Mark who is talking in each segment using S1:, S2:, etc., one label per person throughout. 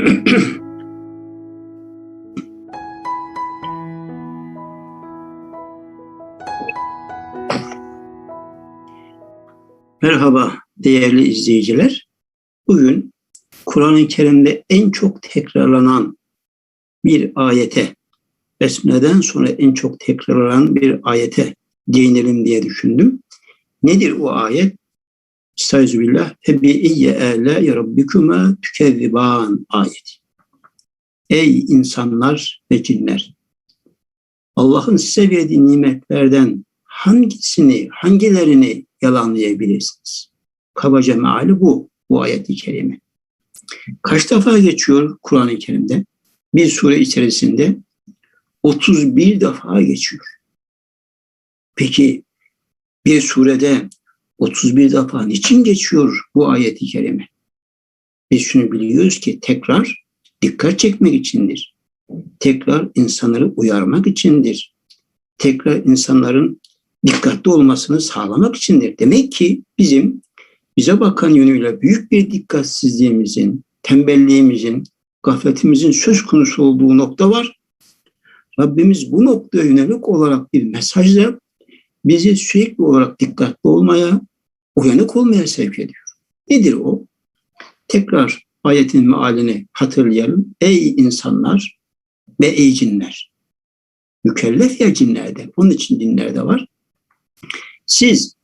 S1: Merhaba değerli izleyiciler. Bugün Kur'an-ı Kerim'de en çok tekrarlanan bir ayete, Besmele'den sonra en çok tekrarlanan bir ayete değinelim diye düşündüm. Nedir o ayet? Estağfirullah. Febi'iyye ele rabbikuma tükezziban ayeti. Ey insanlar ve cinler! Allah'ın size verdiği nimetlerden hangisini, hangilerini yalanlayabilirsiniz? Kabaca meali bu, bu ayet-i kerime. Kaç defa geçiyor Kur'an-ı Kerim'de? Bir sure içerisinde 31 defa geçiyor. Peki bir surede 31 defa niçin geçiyor bu ayet-i kerime? Biz şunu biliyoruz ki tekrar dikkat çekmek içindir. Tekrar insanları uyarmak içindir. Tekrar insanların dikkatli olmasını sağlamak içindir. Demek ki bizim bize bakan yönüyle büyük bir dikkatsizliğimizin, tembelliğimizin, gafletimizin söz konusu olduğu nokta var. Rabbimiz bu noktaya yönelik olarak bir mesajla bizi sürekli olarak dikkatli olmaya, uyanık olmaya sevk ediyor. Nedir o? Tekrar ayetin mealini hatırlayalım. Ey insanlar ve ey cinler. Mükellef ya cinlerde. Onun için dinlerde var. Siz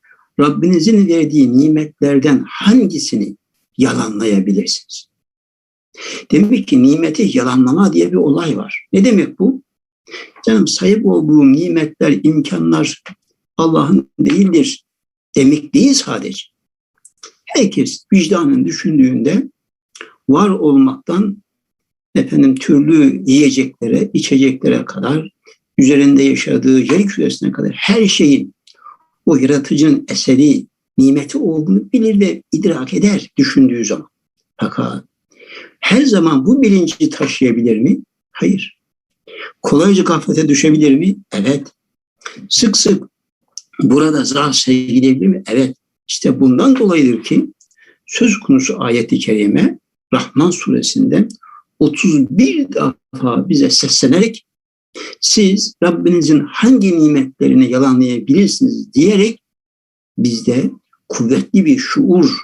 S1: Rabbinizin verdiği nimetlerden hangisini yalanlayabilirsiniz? Demek ki nimeti yalanlama diye bir olay var. Ne demek bu? Canım sahip olduğum nimetler, imkanlar Allah'ın değildir demek değil sadece. Herkes vicdanın düşündüğünde var olmaktan efendim türlü yiyeceklere, içeceklere kadar, üzerinde yaşadığı yer küresine kadar her şeyin o yaratıcının eseri, nimeti olduğunu bilir ve idrak eder düşündüğü zaman. Fakat her zaman bu bilinci taşıyabilir mi? Hayır. Kolayca gaflete düşebilir mi? Evet. Sık sık burada zar gidebilir mi? Evet. İşte bundan dolayıdır ki söz konusu ayeti kerime Rahman suresinde 31 defa bize seslenerek siz Rabbinizin hangi nimetlerini yalanlayabilirsiniz diyerek bizde kuvvetli bir şuur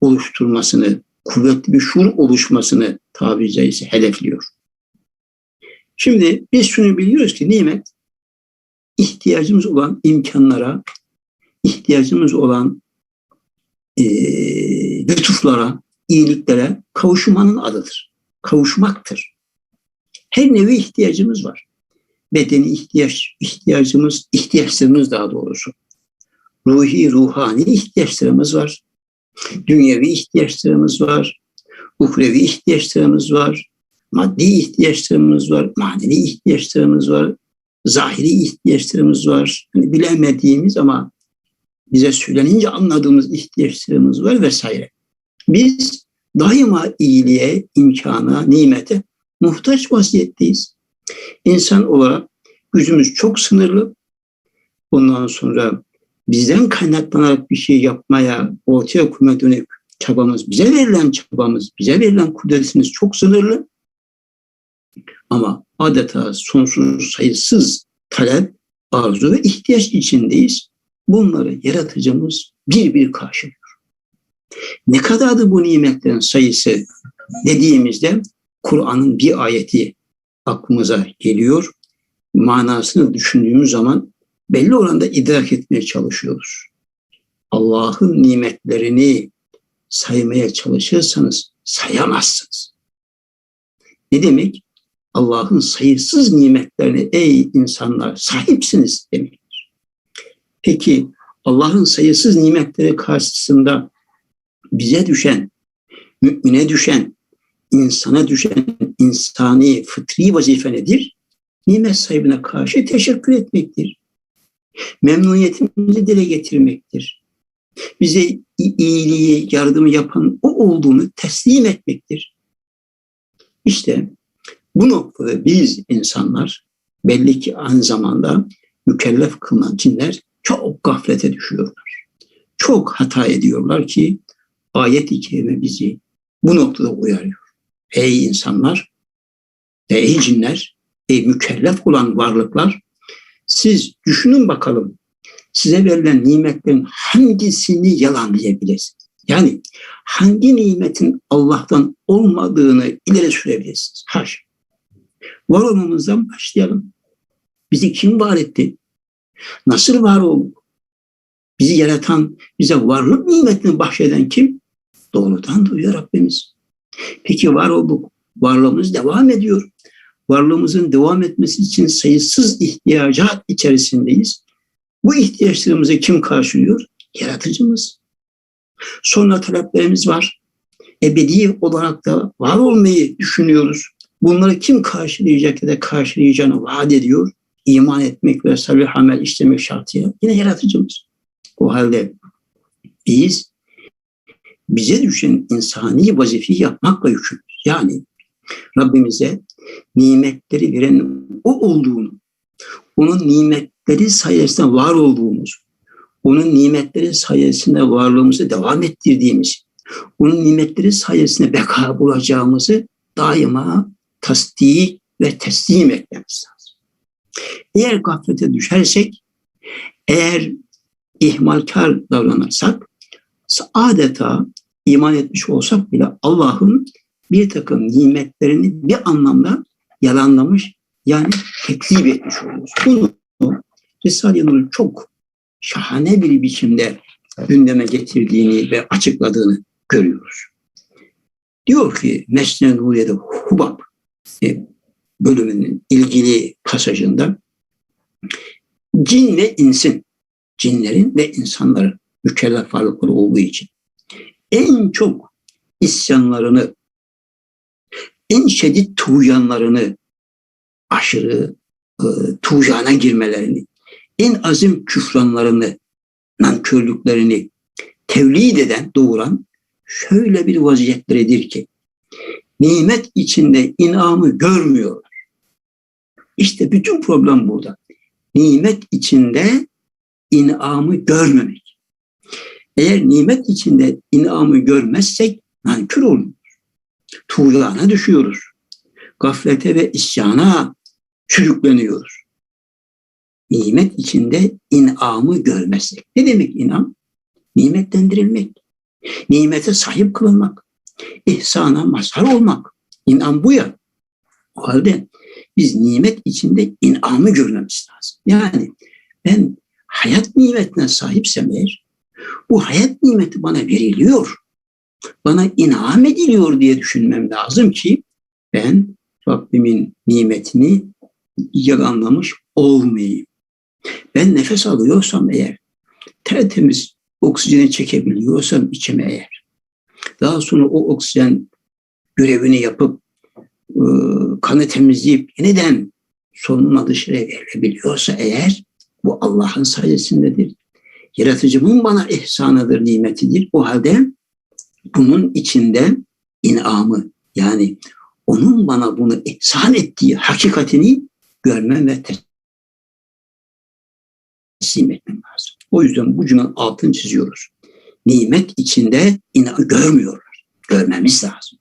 S1: oluşturmasını, kuvvetli bir şuur oluşmasını tabiri caizse hedefliyor. Şimdi biz şunu biliyoruz ki nimet ihtiyacımız olan imkanlara, ihtiyacımız olan e, lütuflara, iyiliklere kavuşmanın adıdır. Kavuşmaktır. Her nevi ihtiyacımız var. Bedeni ihtiyaç, ihtiyacımız, ihtiyaçlarımız daha doğrusu. Ruhi, ruhani ihtiyaçlarımız var. Dünyevi ihtiyaçlarımız var. Uhrevi ihtiyaçlarımız var. Maddi ihtiyaçlarımız var. Manevi ihtiyaçlarımız var. Zahiri ihtiyaçlarımız var. Hani bilemediğimiz ama bize söylenince anladığımız ihtiyaçlarımız var vesaire. Biz daima iyiliğe, imkana, nimete muhtaç vaziyetteyiz. İnsan olarak gücümüz çok sınırlı. Ondan sonra bizden kaynaklanarak bir şey yapmaya, ortaya koymaya dönük çabamız, bize verilen çabamız, bize verilen kudretimiz çok sınırlı. Ama adeta sonsuz sayısız talep, arzu ve ihtiyaç içindeyiz. Bunları yaratıcımız bir bir karşılıyor. Ne kadardı bu nimetlerin sayısı dediğimizde Kur'an'ın bir ayeti aklımıza geliyor. Manasını düşündüğümüz zaman belli oranda idrak etmeye çalışıyoruz. Allah'ın nimetlerini saymaya çalışırsanız sayamazsınız. Ne demek? Allah'ın sayısız nimetlerine ey insanlar sahipsiniz demektir. Peki Allah'ın sayısız nimetleri karşısında bize düşen, mümine düşen, insana düşen insani, fıtri vazife nedir? Nimet sahibine karşı teşekkür etmektir. Memnuniyetimizi dile getirmektir. Bize iyiliği, yardımı yapan o olduğunu teslim etmektir. İşte bu noktada biz insanlar belli ki aynı zamanda mükellef kılınan cinler çok gaflete düşüyorlar. Çok hata ediyorlar ki ayet-i kerime bizi bu noktada uyarıyor. ey insanlar ey cinler, ey mükellef olan varlıklar siz düşünün bakalım size verilen nimetlerin hangisini yalanlayabilirsiniz? Yani hangi nimetin Allah'tan olmadığını ileri sürebilirsiniz? Haş. Var olmamızdan başlayalım. Bizi kim var etti? Nasıl var olduk? Bizi yaratan, bize varlık nimetini bahşeden kim? Doğrudan duyuyor Rabbimiz. Peki var olduk. Varlığımız devam ediyor. Varlığımızın devam etmesi için sayısız ihtiyacat içerisindeyiz. Bu ihtiyaçlarımızı kim karşılıyor? Yaratıcımız. Sonra taleplerimiz var. Ebedi olarak da var olmayı düşünüyoruz. Bunları kim karşılayacak ya da karşılayacağını vaat ediyor. İman etmek ve salih amel işlemek şartıyla yine yaratıcımız. O halde biz bize düşen insani vazifeyi yapmakla yükümlüyüz. Yani Rabbimize nimetleri veren o olduğunu, onun nimetleri sayesinde var olduğumuz, onun nimetleri sayesinde varlığımızı devam ettirdiğimiz, onun nimetleri sayesinde beka bulacağımızı daima tasdik ve teslim etmemiz lazım. Eğer gaflete düşersek, eğer ihmalkar davranırsak, adeta iman etmiş olsak bile Allah'ın bir takım nimetlerini bir anlamda yalanlamış yani tekzip etmiş oluyoruz. Bunu Risale-i Nur'un çok şahane bir biçimde gündeme getirdiğini ve açıkladığını görüyoruz. Diyor ki Mesne Nuriye'de Hubab bölümünün ilgili pasajında cin ve insin, cinlerin ve insanların mükellef varlıkları olduğu için en çok isyanlarını, en şiddet tuğyanlarını, aşırı e, tuğyana girmelerini, en azim küfranlarını, nankörlüklerini tevlid eden, doğuran şöyle bir vaziyetleridir ki nimet içinde inamı görmüyorlar. İşte bütün problem burada. Nimet içinde inamı görmemek. Eğer nimet içinde inamı görmezsek nankör oluyoruz. Tuğyana düşüyoruz. Gaflete ve isyana sürükleniyoruz. Nimet içinde inamı görmezsek. Ne demek inam? Nimetlendirilmek. Nimete sahip kılınmak. İhsana mazhar olmak. İnam bu ya. O halde biz nimet içinde inamı görmemiz lazım. Yani ben hayat nimetine sahipsem eğer bu hayat nimeti bana veriliyor. Bana inam ediliyor diye düşünmem lazım ki ben Rabbimin nimetini yalanlamış olmayayım. Ben nefes alıyorsam eğer, tertemiz oksijeni çekebiliyorsam içime eğer, daha sonra o oksijen görevini yapıp e, kanı temizleyip yeniden solunma dışarı verilebiliyorsa eğer, bu Allah'ın sayesindedir. Yaratıcımın bana ihsanıdır, nimetidir. O halde bunun içinde inamı yani onun bana bunu ihsan ettiği hakikatini görmem ve teslim etmem lazım. O yüzden bu cümlenin altını çiziyoruz. Nimet içinde inanı görmüyorlar. Görmemiz lazım.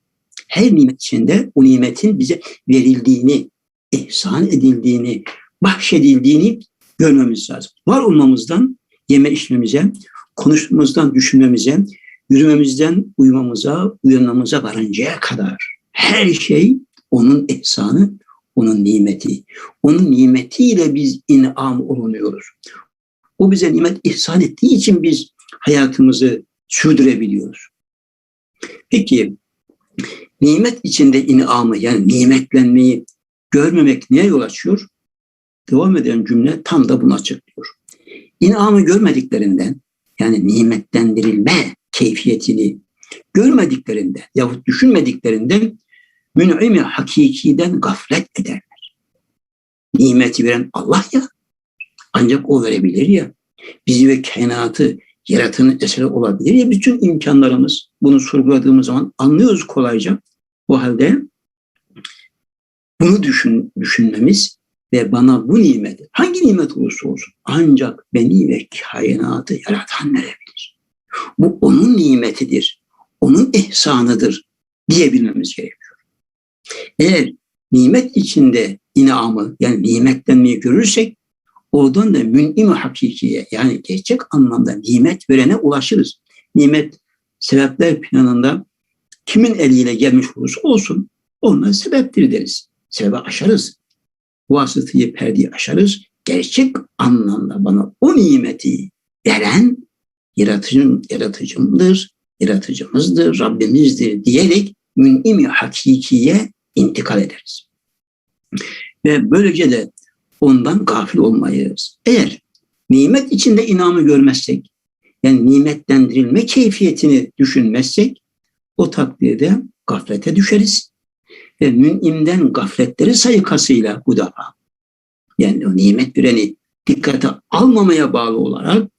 S1: Her nimet içinde o nimetin bize verildiğini, ihsan edildiğini, bahşedildiğini görmemiz lazım. Var olmamızdan yeme içmemize, konuşmamızdan düşünmemize, yürümemizden uyumamıza, uyanmamıza varıncaya kadar her şey onun ihsanı, onun nimeti. Onun nimetiyle biz inam olunuyoruz. O bize nimet ihsan ettiği için biz hayatımızı sürdürebiliyoruz. Peki nimet içinde inamı yani nimetlenmeyi görmemek neye yol açıyor? Devam eden cümle tam da bunu açıklıyor. İnamı görmediklerinden yani nimetlendirilme keyfiyetini görmediklerinden yahut düşünmediklerinden mün'imi hakikiden gaflet ederler. Nimeti veren Allah ya ancak o verebilir ya. Bizi ve kainatı yaratanın eseri olabilir ya. Bütün imkanlarımız bunu sorguladığımız zaman anlıyoruz kolayca. O halde bunu düşün, düşünmemiz ve bana bu nimeti, hangi nimet olursa olsun ancak beni ve kainatı yaratan verebilir. Bu onun nimetidir, onun ihsanıdır diyebilmemiz gerekiyor. Eğer nimet içinde inamı yani nimetlenmeyi görürsek oradan da mün'im hakikiye yani gerçek anlamda nimet verene ulaşırız. Nimet sebepler planında kimin eliyle gelmiş olursa olsun onunla sebeptir deriz. Sebebi aşarız. Vasıtayı perdeyi aşarız. Gerçek anlamda bana o nimeti veren yaratıcım, yaratıcımdır, yaratıcımızdır, Rabbimizdir diyerek mün'im hakikiye intikal ederiz. Ve böylece de ondan gafil olmayız. Eğer nimet içinde inamı görmezsek, yani nimetlendirilme keyfiyetini düşünmezsek, o takdirde gaflete düşeriz. Ve münimden gafletleri sayıkasıyla bu defa, yani o nimet bireni dikkate almamaya bağlı olarak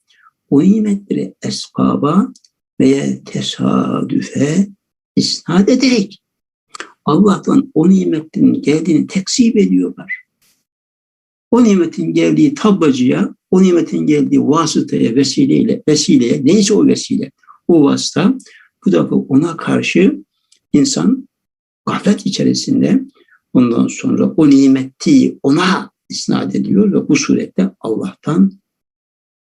S1: o nimetleri esbaba veya tesadüfe isnat ederek Allah'tan o nimetin geldiğini tekzip ediyorlar. O nimetin geldiği tablacıya, o nimetin geldiği vasıtaya, vesileyle, vesileye, neyse o vesile, o vasıta, bu defa ona karşı insan gaflet içerisinde ondan sonra o nimeti ona isnat ediyor ve bu surette Allah'tan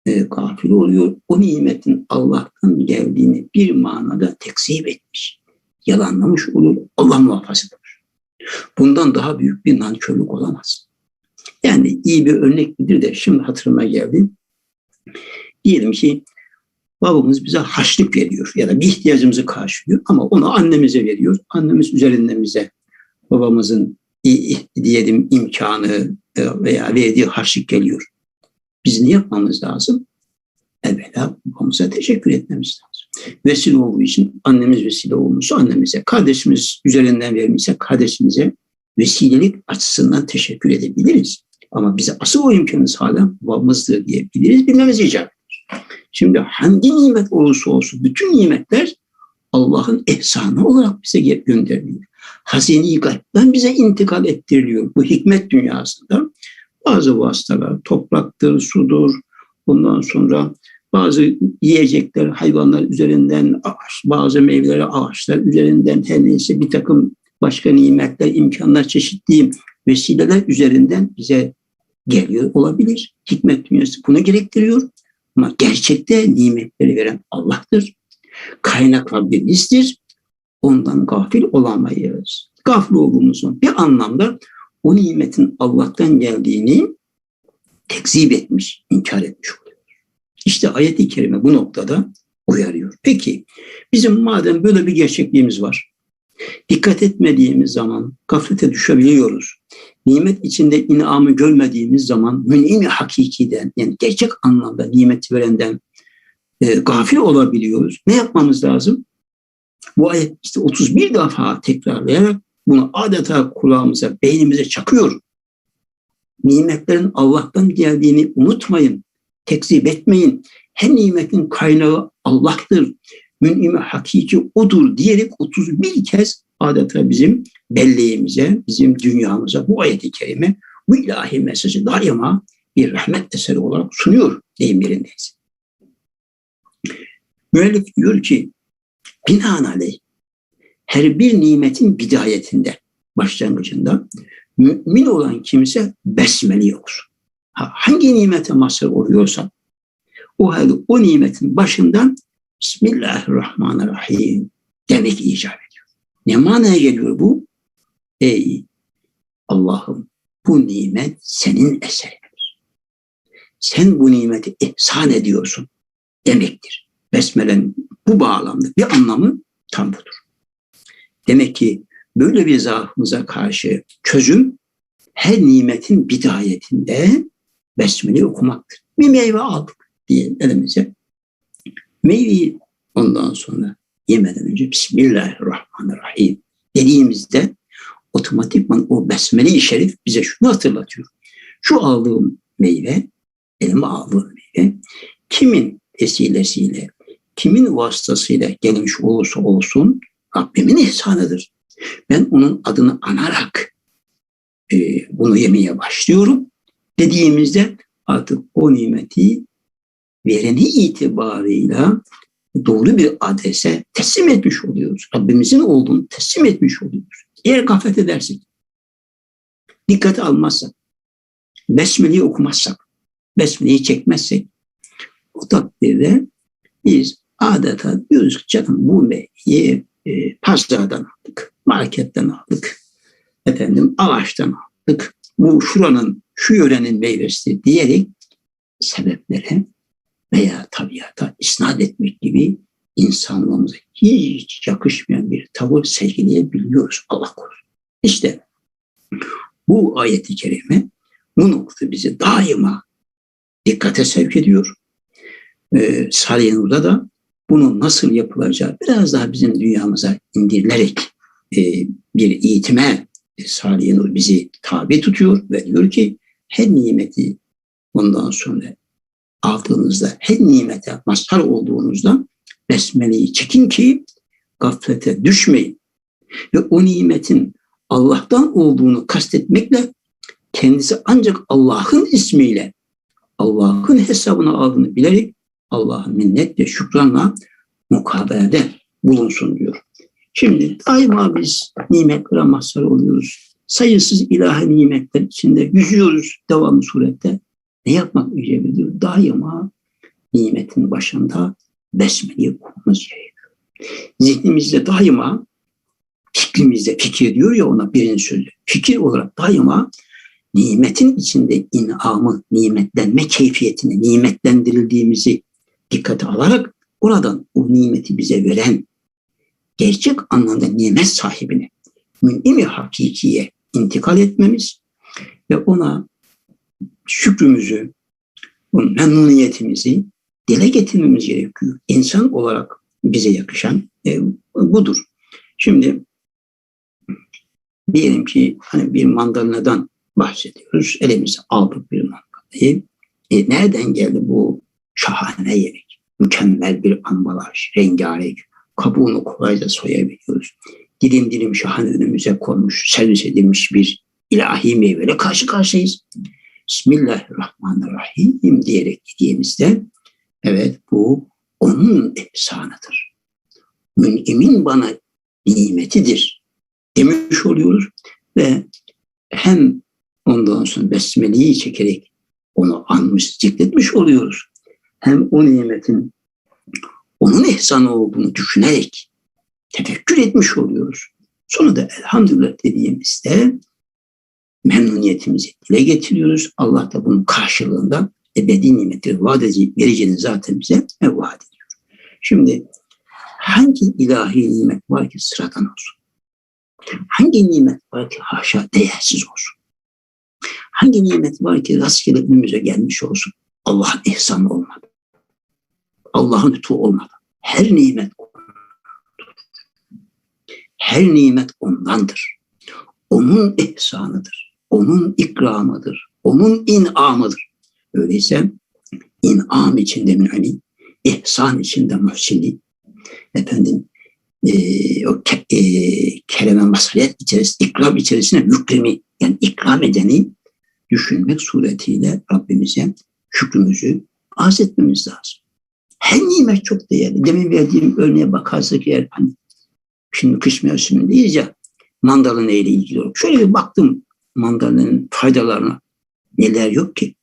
S1: e, gafil oluyor. O nimetin Allah'tan geldiğini bir manada tekzip etmiş yalanlamış olur. Allah muhafaza. Bundan daha büyük bir nankörlük olamaz. Yani iyi bir örnek midir de şimdi hatırıma geldi. Diyelim ki babamız bize haçlık veriyor ya da bir ihtiyacımızı karşılıyor ama onu annemize veriyor. Annemiz üzerinden bize babamızın diyelim imkanı e, veya verdiği harçlık geliyor. Biz ne yapmamız lazım? Evvela babamıza teşekkür etmemiz lazım vesile olduğu için annemiz vesile olmuşsa annemize, kardeşimiz üzerinden vermişse kardeşimize vesilelik açısından teşekkür edebiliriz. Ama bize asıl o imkanı sağlayan babamızdır diyebiliriz, bilmemiz icap Şimdi hangi nimet olursa olsun bütün nimetler Allah'ın ehsanı olarak bize gönderiliyor. Hazine-i gaybden bize intikal ettiriliyor. Bu hikmet dünyasında bazı vasıtalar, topraktır, sudur, bundan sonra bazı yiyecekler hayvanlar üzerinden, bazı meyveleri ağaçlar üzerinden her neyse bir takım başka nimetler, imkanlar, çeşitli vesileler üzerinden bize geliyor olabilir. Hikmet dünyası bunu gerektiriyor. Ama gerçekte nimetleri veren Allah'tır. Kaynak Rabbimizdir. Ondan gafil olamayız. Gafil olduğumuzun bir anlamda o nimetin Allah'tan geldiğini tekzip etmiş, inkar etmiş oluyor. İşte ayet-i kerime bu noktada uyarıyor. Peki bizim madem böyle bir gerçekliğimiz var, dikkat etmediğimiz zaman gaflete düşebiliyoruz. Nimet içinde inamı görmediğimiz zaman mün'imi hakikiden yani gerçek anlamda nimeti verenden e, gafil olabiliyoruz. Ne yapmamız lazım? Bu ayet işte 31 defa tekrarlayarak bunu adeta kulağımıza, beynimize çakıyor. Nimetlerin Allah'tan geldiğini unutmayın tekzip etmeyin. Her nimetin kaynağı Allah'tır. Mün'ime hakiki odur diyerek 31 kez adeta bizim belleğimize, bizim dünyamıza bu ayet-i kerime, bu ilahi mesajı daima bir rahmet eseri olarak sunuyor deyim yerindeyiz. Müellif diyor ki binaenaleyh her bir nimetin bidayetinde, başlangıcında mümin olan kimse besmele okur hangi nimete mazhar oluyorsa o halde o nimetin başından Bismillahirrahmanirrahim demek icap ediyor. Ne manaya geliyor bu? Ey Allah'ım bu nimet senin eserindir. Sen bu nimeti ihsan ediyorsun demektir. Besmele'nin bu bağlamda bir anlamı tam budur. Demek ki böyle bir zaafımıza karşı çözüm her nimetin bidayetinde besmele okumaktır. Bir meyve aldık diye elimize. Meyveyi ondan sonra yemeden önce Bismillahirrahmanirrahim dediğimizde otomatikman o besmele-i şerif bize şunu hatırlatıyor. Şu aldığım meyve, elime aldığım meyve kimin vesilesiyle, kimin vasıtasıyla gelmiş olursa olsun Rabbimin ihsanıdır. Ben onun adını anarak e, bunu yemeye başlıyorum dediğimizde artık o nimeti vereni itibarıyla doğru bir adrese teslim etmiş oluyoruz. Rabbimizin olduğunu teslim etmiş oluyoruz. Eğer gaflet edersek, dikkate almazsak, besmeleyi okumazsak, besmeleyi çekmezsek, o takdirde biz adeta diyoruz ki canım bu meyveyi e, pazardan aldık, marketten aldık, efendim ağaçtan aldık, bu şuranın, şu yörenin meyvesi diyerek sebeplere veya tabiata isnat etmek gibi insanlığımıza hiç yakışmayan bir tavır sergileyebiliyoruz Allah korusun. İşte bu ayeti kerime bu nokta bizi daima dikkate sevk ediyor. Ee, Salih Nur'da da bunun nasıl yapılacağı biraz daha bizim dünyamıza indirilerek e, bir eğitime e, Salih bizi tabi tutuyor ve diyor ki her nimeti ondan sonra aldığınızda, her nimete mazhar olduğunuzda besmeleyi çekin ki gaflete düşmeyin. Ve o nimetin Allah'tan olduğunu kastetmekle kendisi ancak Allah'ın ismiyle Allah'ın hesabını aldığını bilerek Allah'ın minnet ve şükranla mukabelede bulunsun diyor. Şimdi daima biz nimetlere mazhar oluyoruz. Sayısız ilahi nimetler içinde yüzüyoruz devamlı surette. Ne yapmak icap ediyor? Daima nimetin başında besmeleyi okumamız gerekiyor. Zihnimizde daima fikrimizde fikir diyor ya ona birinci sözü. Fikir olarak daima nimetin içinde inamı, nimetlenme keyfiyetini, nimetlendirildiğimizi dikkate alarak oradan o nimeti bize veren gerçek anlamda nimet sahibine, mün'imi hakikiye intikal etmemiz ve ona şükrümüzü, memnuniyetimizi dile getirmemiz gerekiyor. İnsan olarak bize yakışan e, budur. Şimdi diyelim ki hani bir mandalinadan bahsediyoruz. Elimize aldık bir mandalinayı. E, nereden geldi bu şahane yemek? Mükemmel bir ambalaj, rengarenk, kabuğunu kolayca soyabiliyoruz. Dilim dilim şahane önümüze konmuş, servis edilmiş bir ilahi meyveyle karşı karşıyayız. Bismillahirrahmanirrahim diyerek gittiğimizde evet bu onun ihsanıdır. Mün'imin bana nimetidir demiş oluyoruz ve hem ondan sonra besmeleyi çekerek onu anmış, zikretmiş oluyoruz. Hem o nimetin onun ihsanı olduğunu düşünerek tefekkür etmiş oluyoruz. Sonra da elhamdülillah dediğimizde memnuniyetimizi dile getiriyoruz. Allah da bunun karşılığında ebedi nimetleri vaat vereceğini zaten bize vaat ediyor. Şimdi hangi ilahi nimet var ki sıradan olsun? Hangi nimet var ki haşa değersiz olsun? Hangi nimet var ki rastgele önümüze gelmiş olsun? Allah'ın ihsanı olmadı. Allah'ın lütfu olmadı. Her nimet her nimet ondandır. Onun ihsanıdır. Onun ikramıdır. Onun inamıdır. Öyleyse inam içinde münani, ihsan içinde muhsini, efendim e, o ke, e, kelime masaliyet içerisinde, ikram içerisinde mükrimi, yani ikram edeni düşünmek suretiyle Rabbimize şükrümüzü arz etmemiz lazım. Her nimet çok değerli. Demin verdiğim örneğe bakarsak eğer hani şimdi kış mevsimindeyiz ya mandalina ile ilgili olarak. Şöyle bir baktım mandalina'nın faydalarına. Neler yok ki?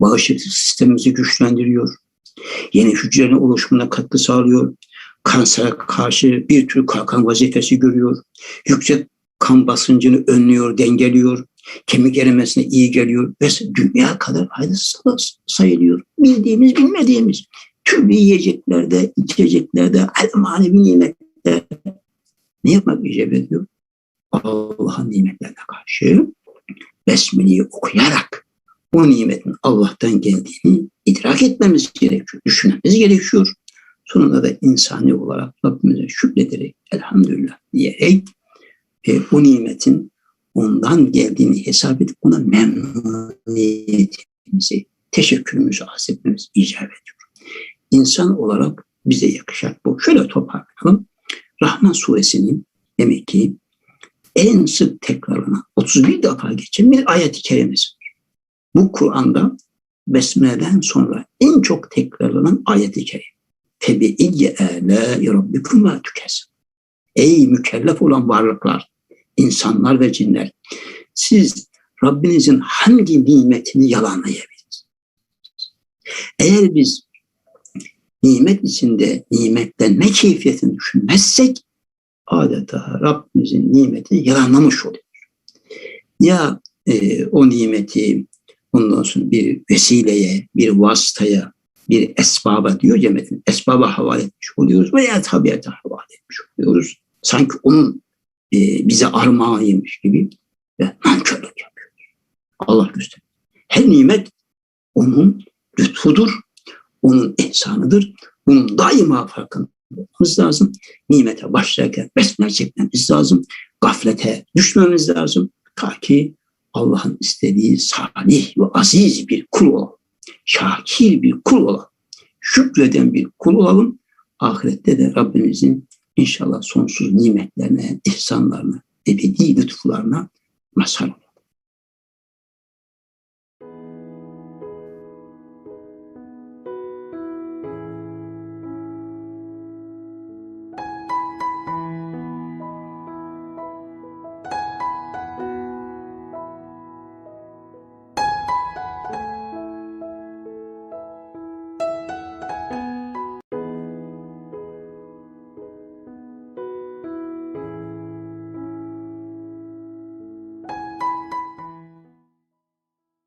S1: Bağışıklık sistemimizi güçlendiriyor. Yeni hücrelerin oluşumuna katkı sağlıyor. Kansere karşı bir tür kalkan vazifesi görüyor. Yüksek kan basıncını önlüyor, dengeliyor. Kemik erimesine iyi geliyor. Ve dünya kadar faydası sayılıyor. Bildiğimiz, bilmediğimiz türlü yiyeceklerde, içeceklerde, manevi nimetlerde ne yapmak icap ediyor? Allah'ın nimetlerine karşı Besmele'yi okuyarak o nimetin Allah'tan geldiğini idrak etmemiz gerekiyor, düşünmemiz gerekiyor. Sonunda da insani olarak Rabbimize şükrederek elhamdülillah diyerek e, o nimetin ondan geldiğini hesap edip ona memnuniyetimizi, teşekkürümüzü arz etmemiz icap ediyor. İnsan olarak bize yakışan bu. Şöyle toparlayalım. Rahman suresinin demek ki en sık tekrarlanan 31 defa geçen bir ayet-i kerimesi. Bu Kur'an'da Besmele'den sonra en çok tekrarlanan ayet-i kerim. Febi'iyye âlâi rabbikuma tükes. Ey mükellef olan varlıklar, insanlar ve cinler. Siz Rabbinizin hangi nimetini yalanlayabilirsiniz? Eğer biz nimet içinde nimetlenme keyfiyetini düşünmezsek adeta Rabbimizin nimetini yalanlamış oluyoruz. Ya e, o nimeti ondan sonra bir vesileye, bir vasıtaya, bir esbaba diyor ya metin, esbaba havale etmiş oluyoruz veya tabiata havale etmiş oluyoruz. Sanki onun e, bize armağanıymış gibi ve nankörlük yapıyoruz. Allah gösterir. Her nimet onun lütfudur, onun ihsanıdır. Bunun daima farkında olmamız lazım. Nimete başlarken besmele çekmemiz lazım. Gaflete düşmemiz lazım. Ta ki Allah'ın istediği salih ve aziz bir kul olalım. Şakir bir kul olalım. Şükreden bir kul olalım. Ahirette de Rabbimizin inşallah sonsuz nimetlerine, ihsanlarına, ebedi lütfularına mazhar olalım.